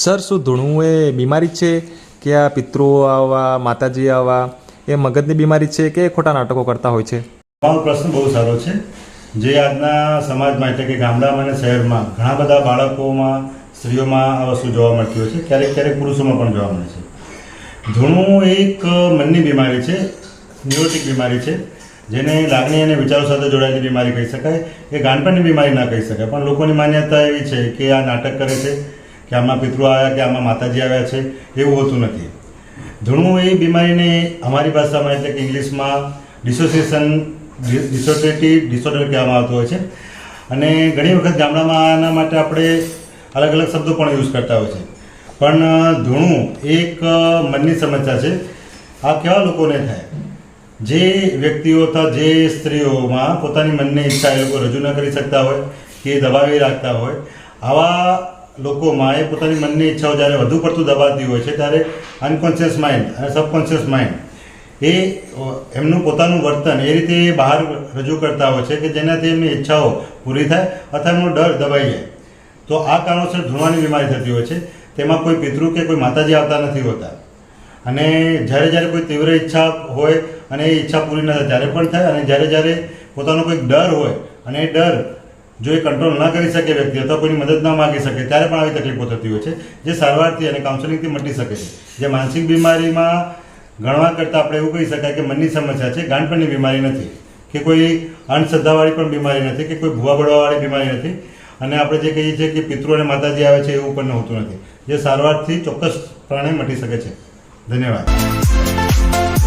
Sir, શું ધૂણું એ બીમારી છે કે આ પિતૃઓ આવવા માતાજી આવવા એ મગજની બીમારી છે કે ખોટા નાટકો કરતા હોય છે? તમારો પ્રશ્ન બહુ સારો છે. જે આજના સમાજમાં એટલે કે ગામડામાં અને શહેરમાં ઘણા બધા બાળકોમાં, સ્ત્રીઓમાં આ વસ્તુ જોવા મળતી હોય છે. ક્યારેક ક્યારેક પુરુષોમાં પણ જોવા મળે છે. ધૂણું એક મનની બીમારી છે ન્યુરોટિક બીમારી છે, જેને લાગણી અને વિચારો સાથે જોડાયેલી બીમારી કહી શકાય. એ ગાંઠપણની બીમારી ના કહી શકાય. પણ લોકોની માન્યતા એવી છે કે આ નાટક કરે છે કે આમાં પિતૃ આવ્યા કે આમાં માતાજી આવ્યા છે, એવું હોતું નથી. ધૂણું એ બીમારીને અમારી ભાષામાં એટલે કે ઇંગ્લિશમાં ડિસોસિએશન ડિસોસિએટિવ ડિસઓર્ડર કહેવામાં આવતો હોય છે. અને ઘણી વખત ગામડામાં આના માટે આપણે અલગ અલગ શબ્દો પણ યુઝ કરતા હોય છે. પણ ધૂણું એક મનની સમસ્યા છે. આ કેવા લોકોને થાય? જે વ્યક્તિઓ અથવા જે સ્ત્રીઓમાં પોતાની મનની ઈચ્છા એ લોકો રજૂ ન કરી શકતા હોય કે દબાવી રાખતા હોય, આવા લોકોમાં એ પોતાની મનની ઈચ્છાઓ જ્યારે વધુ પડતું દબાતી હોય છે ત્યારે અનકોન્શિયસ માઇન્ડ અને સબકોન્શિયસ માઇન્ડ એ એમનું પોતાનું વર્તન એ રીતે બહાર રજૂ કરતા હોય છે કે જેનાથી એમની ઈચ્છાઓ પૂરી થાય અથવા એમનો ડર દબાઈ જાય. તો આ કારણોસર ધૂળવાની બીમારી થતી હોય છે. તેમાં કોઈ પિતૃ કે કોઈ માતાજી આવતા નથી હોતા. અને જ્યારે જ્યારે કોઈ તીવ્ર ઈચ્છા હોય અને એ ઈચ્છા પૂરી ન થાય ત્યારે પણ થાય અને જ્યારે જ્યારે પોતાનો કોઈક ડર હોય અને એ ડર જો એ કંટ્રોલ ન કરી શકે વ્યક્તિ અથવા કોઈની મદદ ન માગી શકે, ત્યારે પણ આવી તકલીફો થતી હોય છે, જે સારવારથી અને કાઉન્સેલિંગથી મટી શકે છે. જે માનસિક બીમારીમાં ગણવા કરતાં આપણે એવું કહી શકાય કે મનની સમસ્યા છે, ગાંઠપણની બીમારી નથી, કે કોઈ અંધશ્રદ્ધાવાળી પણ બીમારી નથી, કે કોઈ ભૂવા બળવાવાળી બીમારી નથી. અને આપણે જે કહીએ છીએ કે પિતૃ અને માતાજી આવે છે, એવું પણ હોતું નથી. જે સારવારથી ચોક્કસપણે મટી શકે છે. ધન્યવાદ.